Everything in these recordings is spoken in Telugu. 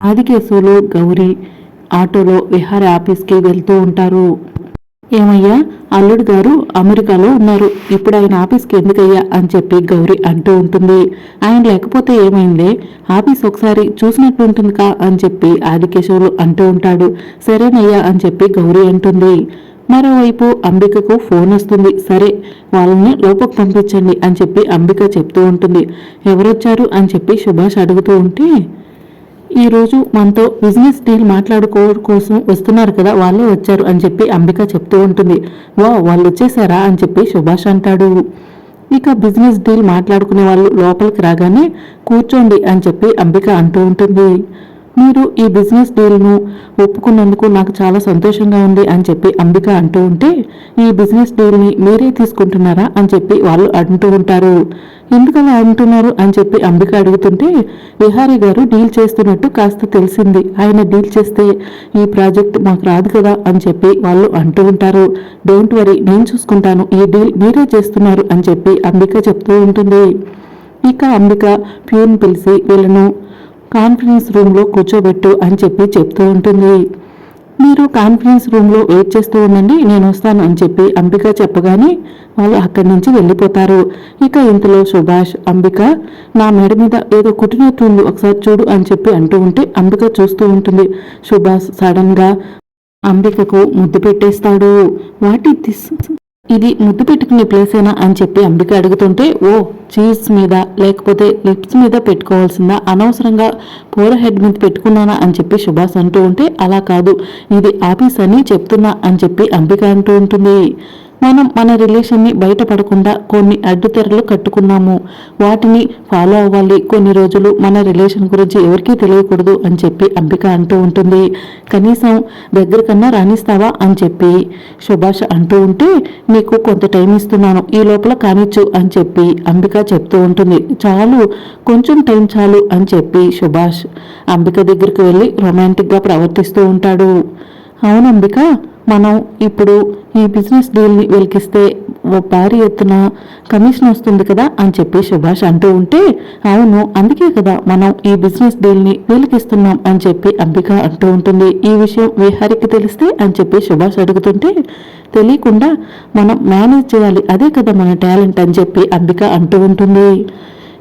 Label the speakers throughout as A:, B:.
A: ఆదికేశవులు గౌరీ ఆటోలో విహార ఆఫీస్కి వెళ్తూ ఉంటారు. ఏమయ్యా? అల్లుడు గారు అమెరికాలో ఉన్నారు. ఇప్పుడు ఆయన ఆఫీస్కి ఎందుకయ్యా? అని చెప్పి గౌరీ అంటూ ఉంటుంది. ఆయన లేకపోతే ఏమైంది? ఆఫీస్ ఒకసారి చూసినట్టు ఉంటుంది కా? అని చెప్పి ఆదికేశవులు అంటూ ఉంటాడు. సరేనయ్యా అని చెప్పి గౌరీ అంటుంది. మరోవైపు అంబికకు ఫోన్ వస్తుంది. సరే వాళ్ళని లోపలికి పంపించండి అని చెప్పి అంబిక చెప్తూ ఉంటుంది. ఎవరొచ్చారు? అని చెప్పి సుభాష్ అడుగుతూ ఉంటే ఈరోజు మనతో బిజినెస్ డీల్ మాట్లాడుకోవడం కోసం వస్తున్నారు కదా వాళ్ళే వచ్చారు అని చెప్పి అంబిక చెప్తూ ఉంటుంది. వా వాళ్ళు వచ్చేసారా? అని చెప్పి సుభాష్ అంటాడు. ఇక బిజినెస్ డీల్ మాట్లాడుకునే వాళ్ళు లోపలికి రాగానే కూర్చోండి అని చెప్పి అంబిక అంటూ ఉంటుంది. మీరు ఈ బిజినెస్ డీల్ను ఒప్పుకున్నందుకు నాకు చాలా సంతోషంగా ఉంది అని చెప్పి అంబిక అంటూ ఉంటే ఈ బిజినెస్ డీల్ని మీరే తీసుకుంటున్నారా అని చెప్పి వాళ్ళు అంటూ ఉంటారు. ఎందుకలా అంటున్నారు అని చెప్పి అంబిక అడుగుతుంటే విహారి గారు డీల్ చేస్తున్నట్టు కాస్త తెలిసింది. ఆయన డీల్ చేస్తే ఈ ప్రాజెక్ట్ మాకు రాదు కదా అని చెప్పి వాళ్ళు అంటూ ఉంటారు. డోంట్ వరీ నేను చూసుకుంటాను. ఈ డీల్ మీరే చేస్తున్నారు అని చెప్పి అంబిక చెప్తూ ఉంటుంది. ఇక అంబిక ప్యూన్ పిలిచి వీళ్ళను కాన్ఫరెన్స్ రూమ్లో కూర్చోబెట్టు అని చెప్పి చెప్తూ ఉంటుంది. మీరు కాన్ఫరెన్స్ రూమ్లో వెయిట్ చేస్తూ ఉండండి నేను వస్తాను అని చెప్పి అంబిక చెప్పగానే వాళ్ళు అక్కడి నుంచి వెళ్ళిపోతారు. ఇక ఇంతలో సుభాష్ అంబిక నా మెడ మీద ఏదో కుట్టినట్టుంది ఒకసారి చూడు అని చెప్పి అంటూ ఉంటే అంబిక చూస్తూ ఉంటుంది. సుభాష్ సడన్గా అంబికకు ముద్దు పెట్టేస్తాడు. వాటి దిస్? ఇది ముద్దు పెట్టుకునే ప్లేసేనా అని చెప్పి అంబిక అడుగుతుంటే ఓ చీజ్ మీద లేకపోతే లిప్స్ మీద పెట్టుకోవాల్సిందా? అనవసరంగా పోర హెడ్ మీద పెట్టుకున్నానా అని చెప్పి సుభాష్ అంటూ ఉంటే అలా కాదు. ఇది ఆఫీస్ అని చెప్తున్నా అని చెప్పి అంబిక అంటూ ఉంటుంది. మనం మన రిలేషన్ని బయటపడకుండా కొన్ని అడ్డుతెరలు కట్టుకున్నాము. వాటిని ఫాలో అవ్వాలి. కొన్ని రోజులు మన రిలేషన్ గురించి ఎవరికీ తెలియకూడదు అని చెప్పి అంబిక అంటూ ఉంటుంది. కనీసం దగ్గరకన్నా రాణిస్తావా అని చెప్పి సుభాష్ అంటూ ఉంటే నీకు కొంత టైం ఇస్తున్నాను. ఈ లోపల కానిచ్చు అని చెప్పి అంబిక చెప్తూ ఉంటుంది. చాలు కొంచెం టైం చాలు అని చెప్పి సుభాష్ అంబిక దగ్గరికి వెళ్ళి రొమాంటిక్గా ప్రవర్తిస్తూ ఉంటాడు. అవును అంబిక మనం ఇప్పుడు ఈ బిజినెస్ డీల్ని వెలికిస్తే ఓ భారీ ఎత్తున కమిషన్ వస్తుంది కదా అని చెప్పి సుభాష్ అంటూ ఉంటే అవును అందుకే కదా మనం ఈ బిజినెస్ డీల్ని వెలికిస్తున్నాం అని చెప్పి అంబిక అంటూ ఉంటుంది. ఈ విషయం విహారికి తెలిస్తే అని చెప్పి సుభాష్ అడుగుతుంటే తెలియకుండా మనం మేనేజ్ చేయాలి అదే కదా మన టాలెంట్ అని చెప్పి అంబిక అంటూ ఉంటుంది.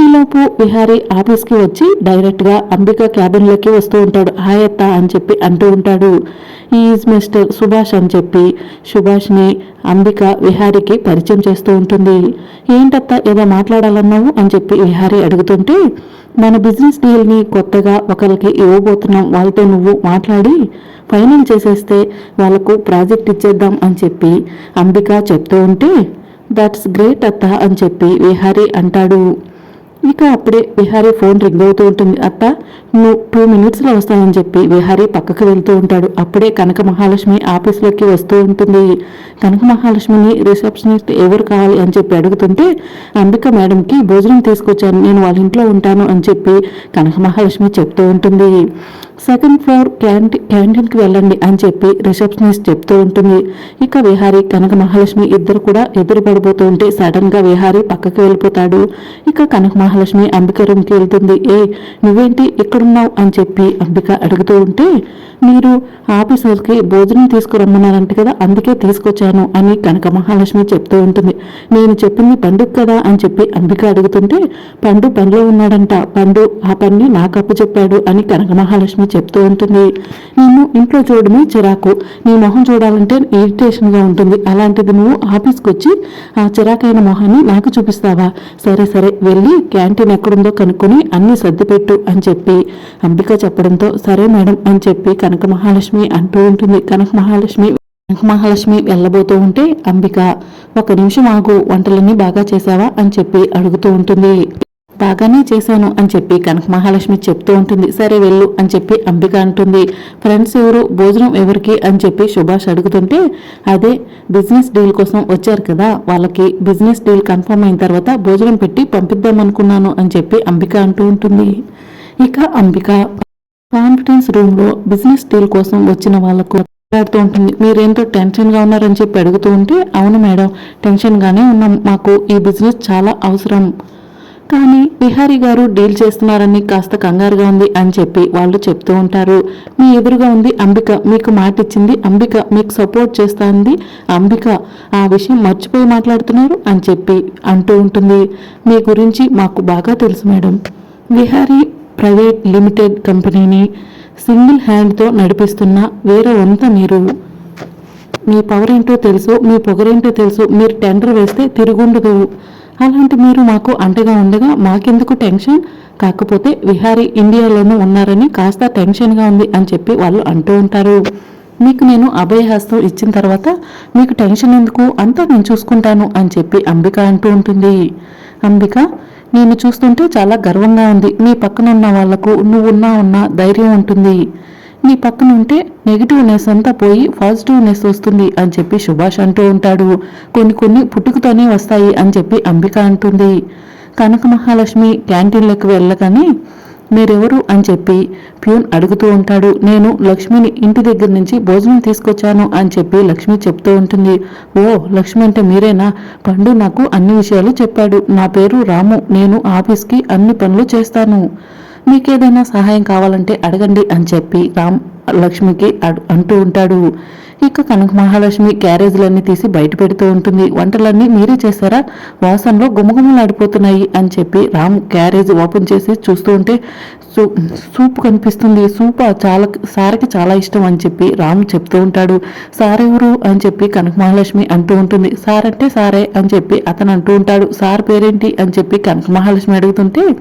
A: ఈలోపు విహారీ ఆఫీస్కి వచ్చి డైరెక్ట్గా అంబిక క్యాబిన్లోకి వస్తూ ఉంటాడు. హాయ్ అత్త అని చెప్పి అంటూ ఉంటాడు. ఈజ్ మిస్టర్ సుభాష్ అని చెప్పి సుభాష్ని అంబిక విహారీకి పరిచయం చేస్తూ ఉంటుంది. ఏంటత్త ఏదో మాట్లాడాలన్నావు? అని చెప్పి విహారీ అడుగుతుంటే మన బిజినెస్ డీల్ని కొత్తగా ఒకరికి ఇవ్వబోతున్నాం. వాళ్ళతో నువ్వు మాట్లాడి ఫైనల్ చేసేస్తే వాళ్ళకు ప్రాజెక్ట్ ఇచ్చేద్దాం అని చెప్పి అంబిక చెప్తూ ఉంటే దట్స్ గ్రేట్ అత్త అని చెప్పి విహారీ అంటాడు. ఇక అప్పుడే విహారీ ఫోన్ రింగ్ అవుతూ ఉంటుంది. అత్త నువ్వు టూ మినిట్స్లో వస్తానని చెప్పి విహారీ పక్కకు వెళ్తూ ఉంటాడు. అప్పుడే కనక మహాలక్ష్మి ఆఫీస్లోకి వస్తూ ఉంటుంది. కనక మహాలక్ష్మిని రిసెప్షనిస్ట్ ఎవరు కావాలి అని చెప్పి అడుగుతుంటే అంబిక మేడంకి భోజనం తీసుకొచ్చాను. నేను వాళ్ళ ఇంట్లో ఉంటాను అని చెప్పి కనక మహాలక్ష్మి చెప్తూ ఉంటుంది. సెకండ్ ఫ్లోర్ క్యాంటీ క్యాంటీన్కి వెళ్ళండి అని చెప్పి రిసెప్షనిస్ట్ చెప్తూ ఉంటుంది. ఇక విహారీ కనక మహాలక్ష్మి ఇద్దరు కూడా ఎదురు పడిపోతూ ఉంటే సడన్గా విహారీ పక్కకి వెళ్ళిపోతాడు. ఇక కనక మహాలక్ష్మి అంబిక రూమ్కి వెళ్తుంది. ఏ నువ్వేంటి ఇక్కడున్నావు? అని చెప్పి అంబిక అడుగుతూ ఉంటే మీరు ఆఫీసర్కి భోజనం తీసుకురమ్మన్నారంట కదా అందుకే తీసుకొచ్చాను అని కనక మహాలక్ష్మి చెప్తూ ఉంటుంది. నేను చెప్పింది పండుగ కదా అని చెప్పి అంబిక అడుగుతుంటే పండు పనిలో ఉన్నాడంట. పండు ఆ పని నాకు అప్పు చెప్పాడు అని కనక మహాలక్ష్మి చెప్తూ ఉంటుంది. నేను ఇంట్లో చూడమే చిరాకు. నీ మొహం చూడాలంటే ఇరిటేషన్గా ఉంటుంది. అలాంటిది నువ్వు ఆఫీస్కి వచ్చి ఆ చిరాకైన మొహాన్ని నాకు చూపిస్తావా? సరే సరే వెళ్ళి క్యాంటీన్ ఎక్కడుందో కనుక్కొని అన్ని సర్దిపెట్టు అని చెప్పి అంబిక చెప్పడంతో సరే మేడం అని చెప్పి కనక మహాలక్ష్మి అంటూ ఉంటుంది. కనక మహాలక్ష్మి కనక మహాలక్ష్మి వెళ్ళబోతూ ఉంటే అంబిక ఒక నిమిషం ఆగు. వంటలన్నీ బాగా చేశావా అని చెప్పి అడుగుతూ ఉంటుంది. బాగానే చేశాను అని చెప్పి కనక మహాలక్ష్మి చెప్తూ ఉంటుంది. సరే వెళ్ళు అని చెప్పి అంబిక అంటుంది. ఫ్రెండ్స్ ఎవరు? భోజనం ఎవరికి? అని చెప్పి సుభాష్ అడుగుతుంటే అదే బిజినెస్ డీల్ కోసం వచ్చారు కదా వాళ్ళకి బిజినెస్ డీల్ కన్ఫర్మ్ అయిన తర్వాత భోజనం పెట్టి పంపిద్దాం అనుకున్నాను అని చెప్పి అంబిక అంటూ ఉంటుంది. ఇక అంబిక కాన్ఫిడెన్స్ రూమ్లో బిజినెస్ డీల్ కోసం వచ్చిన వాళ్ళకు మాట్లాడుతూ ఉంటుంది. మీరేంటో టెన్షన్గా ఉన్నారని చెప్పి అడుగుతూ ఉంటే అవును మేడం టెన్షన్గానే ఉన్నాం. మాకు ఈ బిజినెస్ చాలా అవసరం. కానీ బిహారీ గారు డీల్ చేస్తున్నారని కాస్త కంగారుగా ఉంది అని చెప్పి వాళ్ళు చెప్తూ ఉంటారు. మీ ఎదురుగా ఉంది అంబిక మీకు మాట ఇచ్చింది అంబిక మీకు సపోర్ట్ చేస్తుంది అంబిక. ఆ విషయం మర్చిపోయి మాట్లాడుతున్నారు అని చెప్పి అంటూ ఉంటుంది. మీ గురించి మాకు బాగా తెలుసు మేడం. విహారీ ప్రైవేట్ లిమిటెడ్ కంపెనీని సింగిల్ హ్యాండ్తో నడిపిస్తున్న వేరే వంత మీరు. మీ పవర్ ఏంటో తెలుసు మీ పొగరేంటో తెలుసు మీరు టెండర్ వేస్తే తిరుగుండదు. అలాంటి మీరు మాకు అంటగా ఉండగా మాకెందుకు టెన్షన్? కాకపోతే విహారీ ఇండియాలోనూ ఉన్నారని కాస్త టెన్షన్గా ఉంది అని చెప్పి వాళ్ళు అంటూ ఉంటారు. మీకు నేను అభయహస్తం ఇచ్చిన తర్వాత మీకు టెన్షన్ ఎందుకు? అంతా నేను చూసుకుంటాను అని చెప్పి అంబిక అంటూ ఉంటుంది. అంబిక నేను చూస్తుంటే చాలా గర్వంగా ఉంది. నీ పక్కన ఉన్న వాళ్ళకు నువ్వు ఉన్నా ఉన్నా ధైర్యం ఉంటుంది. నీ పక్కన ఉంటే నెగిటివ్నెస్ అంతా పోయి పాజిటివ్నెస్ వస్తుంది అని చెప్పి సుభాష్ అంటూ ఉంటాడు. కొన్ని కొన్ని పుట్టుకతోనే వస్తాయి అని చెప్పి అంబిక అంటుంది. కనక మహాలక్ష్మి క్యాంటీన్లకు వెళ్ళగానే మీరెవరు? అని చెప్పి ప్యూన్ అడుగుతూ ఉంటాడు. నేను లక్ష్మిని ఇంటి దగ్గర నుంచి భోజనం తీసుకొచ్చాను అని చెప్పి లక్ష్మి చెప్తూ ఉంటుంది. ఓ లక్ష్మి అంటే మీరేనా? పండు నాకు అన్ని విషయాలు చెప్పాడు. నా పేరు రాము. నేను ఆఫీస్కి అన్ని పనులు చేస్తాను. మీకేదైనా సహాయం కావాలంటే అడగండి అని చెప్పి రామ్ లక్ష్మికి అంటూ ఉంటాడు. ఇక కనక మహాలక్ష్మి క్యారేజీలన్నీ తీసి బయట పెడుతూ ఉంటుంది. వంటలన్నీ మీరే చేశారా వాసనలో గుమగుమలాడిపోతున్నాయి అని చెప్పి రామ్ క్యారేజ్ ఓపెన్ చేసి చూస్తూ ఉంటే సూ- సూప్ కనిపిస్తుంది. సూప్ చాలా సార్కి చాలా ఇష్టం అని చెప్పి రామ్ చెప్తూ ఉంటాడు. సార్ ఎవరు? అని చెప్పి కనక మహాలక్ష్మి అంటూ ఉంటుంది. సార్ అంటే సారే అని చెప్పి అతను అంటూ ఉంటాడు. సార్ పేరేంటి? అని చెప్పి కనక మహాలక్ష్మి అడుగుతుంటే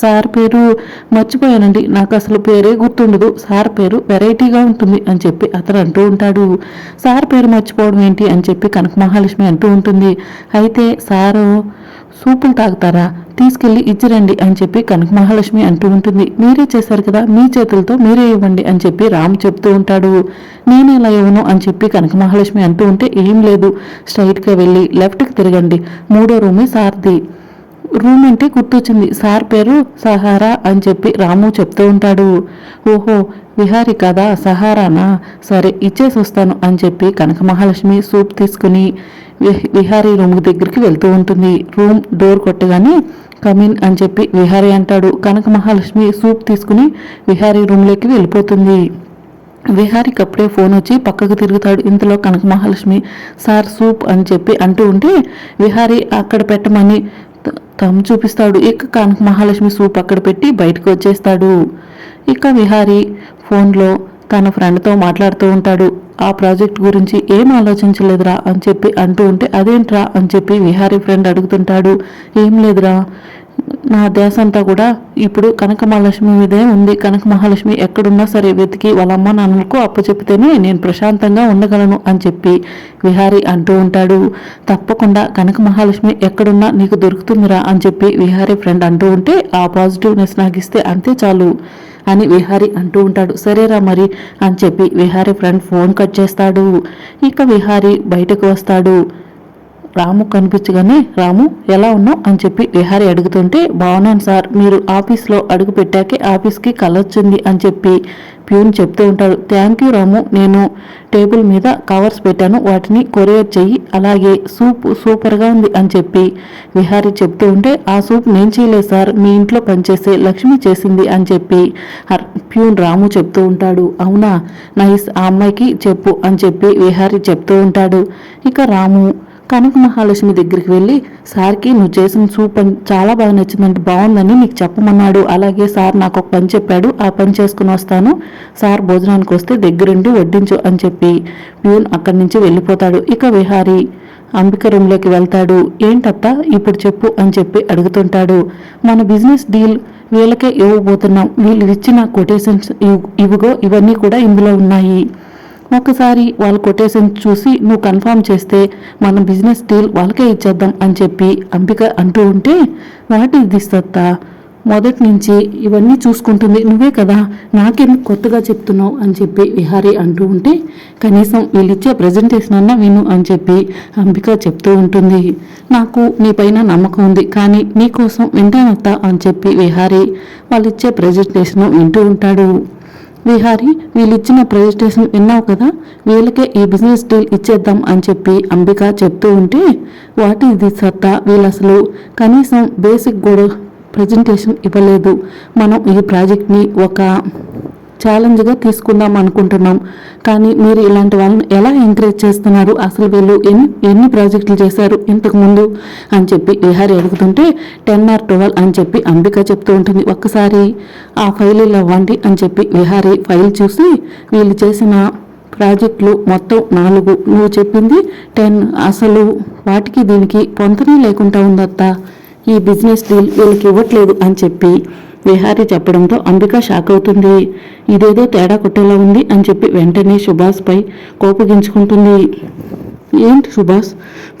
A: సార్ పేరు మర్చిపోయానండి. నాకు అసలు పేరే గుర్తుండదు. సార్ పేరు వెరైటీగా ఉంటుంది అని చెప్పి అతను అంటూ ఉంటాడు. సార్ పేరు మర్చిపోవడం ఏంటి అని చెప్పి కనక మహాలక్ష్మి అంటూ ఉంటుంది. అయితే సారు సూపులు తాగుతారా? తీసుకెళ్ళి ఇచ్చిరండి అని చెప్పి కనక మహాలక్ష్మి అంటూ ఉంటుంది. మీరే చేశారు కదా మీ చేతులతో మీరే ఇవ్వండి అని చెప్పి రామ్ చెప్తూ ఉంటాడు. నేను ఇలా ఇవ్వను అని చెప్పి కనక మహాలక్ష్మి అంటూ ఉంటే ఏం లేదు. స్ట్రైట్గా వెళ్ళి లెఫ్ట్కి తిరగండి. మూడో రూమే సార్ది. రూమ్ అంటే గుర్తొచ్చింది. సార్ పేరు సహారా అని చెప్పి రాము చెప్తూ ఉంటాడు. ఓహో విహారి కదా సహారానా? సరే ఇచ్చేసి వస్తాను అని చెప్పి కనక మహాలక్ష్మి సూప్ తీసుకుని వి- విహారీ రూమ్ దగ్గరికి వెళ్తూ ఉంటుంది. రూమ్ డోర్ కొట్టగానే కమిన్ అని చెప్పి విహారీ అంటాడు. కనక మహాలక్ష్మి సూప్ తీసుకుని విహారీ రూమ్లోకి వెళ్ళిపోతుంది. విహారికి అప్పుడే ఫోన్ వచ్చి పక్కకు తిరుగుతాడు. ఇంతలో కనక మహాలక్ష్మి సార్ సూప్ అని చెప్పి అంటూ ఉంటే విహారీ అక్కడ పెట్టమని తమ్ చూపిస్తాడు. ఇక కనక మహాలక్ష్మి సూప్ అక్కడ పెట్టి బయటకు వచ్చేస్తాడు. ఇక విహారీ ఫోన్లో తన ఫ్రెండ్తో మాట్లాడుతూ ఉంటాడు. ఆ ప్రాజెక్ట్ గురించి ఏం ఆలోచించలేదురా అని చెప్పి అంటూ ఉంటే అదేంట్రా? అని చెప్పి విహారీ ఫ్రెండ్ అడుగుతుంటాడు. ఏం లేదురా నా దేశం అంతా కూడా ఇప్పుడు కనక మహాలక్ష్మి మీదే ఉంది. కనక మహాలక్ష్మి ఎక్కడున్నా సరే వెతికి వాళ్ళ అమ్మ నాన్నలకు అప్పచెప్తేనే నేను ప్రశాంతంగా ఉండగలను అని చెప్పి విహారీ అంటూ ఉంటాడు. తప్పకుండా కనక మహాలక్ష్మి ఎక్కడున్నా నీకు దొరుకుతుందిరా అని చెప్పి విహారీ ఫ్రెండ్ అంటూ ఉంటే ఆ పాజిటివ్నెస్ నాకు ఇస్తే అంతే చాలు అని విహారీ అంటూ ఉంటాడు. సరేరా మరి అని చెప్పి విహారీ ఫ్రెండ్ ఫోన్ కట్ చేస్తాడు. ఇక విహారీ బయటకు వస్తాడు. రాము కనిపించగానే రాము ఎలా ఉన్నావు? అని చెప్పి విహారీ అడుగుతుంటే బాగున్నాను సార్. మీరు ఆఫీస్లో అడుగు పెట్టాకే ఆఫీస్కి కలొచ్చింది అని చెప్పి ప్యూన్ చెప్తూ ఉంటాడు. Thank you Ramu. నేను టేబుల్ మీద కవర్స్ పెట్టాను. వాటిని కొరియర్ చెయ్యి. అలాగే సూప్ సూపర్గా ఉంది అని చెప్పి విహారీ చెప్తూ ఉంటే ఆ సూప్ నేను చేయలేదు సార్. మీ ఇంట్లో పనిచేసే లక్ష్మి చేసింది అని చెప్పి ప్యూన్ రాము చెప్తూ ఉంటాడు. అవునా? నైస్. ఆ అమ్మాయికి చెప్పు అని చెప్పి విహారీ చెప్తూ ఉంటాడు. ఇక రాము కనక మహాలక్ష్మి దగ్గరికి వెళ్ళి సార్కి నువ్వు చేసిన సూప్ చాలా బాగా నచ్చిందంటే బాగుందని నీకు చెప్పమన్నాడు. అలాగే సార్ నాకు ఒక పని చెప్పాడు ఆ పని చేసుకుని వస్తాను. సార్ భోజనానికి వస్తే దగ్గరుండి వడ్డించు అని చెప్పి ప్యూన్ అక్కడి నుంచి వెళ్ళిపోతాడు. ఇక విహారీ అంబిక రూమ్లోకి వెళ్తాడు. ఏంటత్తా ఇప్పుడు చెప్పు అని చెప్పి అడుగుతుంటాడు. మన బిజినెస్ డీల్ వీళ్ళకే ఇవ్వబోతున్నాం. వీళ్ళు ఇచ్చిన కొటేషన్స్ ఇవిగో ఇవన్నీ కూడా ఇందులో ఉన్నాయి. ఒకసారి వాళ్ళ కొటేషన్ చూసి నువ్వు కన్ఫర్మ్ చేస్తే మన బిజినెస్ డీల్ వాళ్ళకే ఇచ్చేద్దాం అని చెప్పి అంబిక అంటూ ఉంటే వాటి దిస్తత్తా మొదటి నుంచి ఇవన్నీ చూసుకుంటుంది నువ్వే కదా నాకేం కొత్తగా చెప్తున్నావు? అని చెప్పి విహారీ అంటూ ఉంటే కనీసం వీళ్ళిచ్చే ప్రజెంటేషన్ అన్నా విను అని చెప్పి అంబిక చెప్తూ ఉంటుంది. నాకు నీ పైన నమ్మకం ఉంది కానీ నీకోసం వింటానత్తా అని చెప్పి విహారీ వాళ్ళిచ్చే ప్రజెంటేషన్ వింటూ ఉంటాడు. విహారి వీళ్ళిచ్చిన ప్రజెంటేషన్ విన్నావు కదా? వీళ్ళకే ఈ బిజినెస్ డీల్ ఇచ్చేద్దాం అని చెప్పి అంబిక చెప్తూ ఉంటే వాట్ ఈస్ ది సత్తా వీళ్ళు అసలు కనీసం బేసిక్ కూడా ప్రజెంటేషన్ ఇవ్వలేదు. మనం ఈ ప్రాజెక్ట్ని ఒక ఛాలెంజ్గా తీసుకుందాం అనుకుంటున్నాం. కానీ మీరు ఇలాంటి వాళ్ళని ఎలా ఎంకరేజ్ చేస్తున్నారు? అసలు వీళ్ళు ఎన్ని ఎన్ని ప్రాజెక్టులు చేశారు ఇంతకు ముందు అని చెప్పి విహారి అడుగుతుంటే టెన్ ఆర్ ట్వెల్వ్ అని చెప్పి అంబిక చెప్తూ ఉంటుంది. ఒక్కసారి ఆ ఫైల్ ఇలా ఇవ్వండి అని చెప్పి విహారి ఫైల్ చూసి వీళ్ళు చేసిన ప్రాజెక్టులు మొత్తం నాలుగు. నువ్వు చెప్పింది టెన్. అసలు వాటికి దీనికి పొంతనే లేకుండా ఉందత్తా. ఈ బిజినెస్ డీల్ వీళ్ళకి ఇవ్వట్లేదు అని చెప్పి విహారి చెప్పడంతో అంబిక షాక్ అవుతుంది. ఇదేదో తేడా కొట్టేలా ఉంది అని చెప్పి వెంటనే సుభాష్పై కోపగించుకుంటుంది. ఏంటి సుభాష్?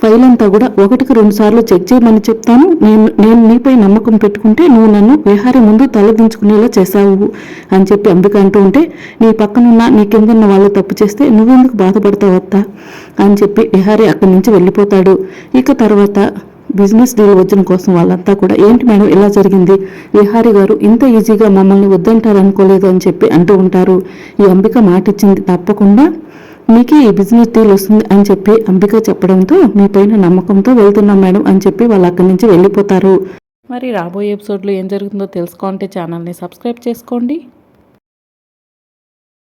A: ఫైల్ అంతా కూడా ఒకటికి రెండు సార్లు చెక్ చేయమని చెప్తాను. నేను నేను నీపై నమ్మకం పెట్టుకుంటే నువ్వు నన్ను విహారి ముందు తలదించుకునేలా చేశావు అని చెప్పి అంబిక అంటూ ఉంటే నీ పక్కనున్న నీ కిందన్న వాళ్ళు తప్పు చేస్తే నువ్వెందుకు బాధపడతావత్తా అని చెప్పి విహారీ అక్కడి నుంచి వెళ్ళిపోతాడు. ఇక తర్వాత బిజినెస్ డీల్ వచ్చిన కోసం వాళ్ళంతా కూడా ఏంటి మేడం ఇలా జరిగింది? విహారి గారు ఇంత ఈజీగా మమ్మల్ని వద్దంటారు అనుకోలేదు అని చెప్పి అంటూ ఉంటారు. ఈ అంబిక మాట ఇచ్చింది తప్పకుండా. మీకే ఈ బిజినెస్ డీల్ వస్తుంది అని చెప్పి అంబిక చెప్పడంతో మీ పైన నమ్మకంతో వెళ్తున్నాం మేడం అని చెప్పి వాళ్ళు అక్కడి నుంచి వెళ్ళిపోతారు. మరి రాబోయే ఎపిసోడ్లో ఏం జరుగుతుందో తెలుసుకోంటే ఛానల్ని సబ్స్క్రైబ్ చేసుకోండి.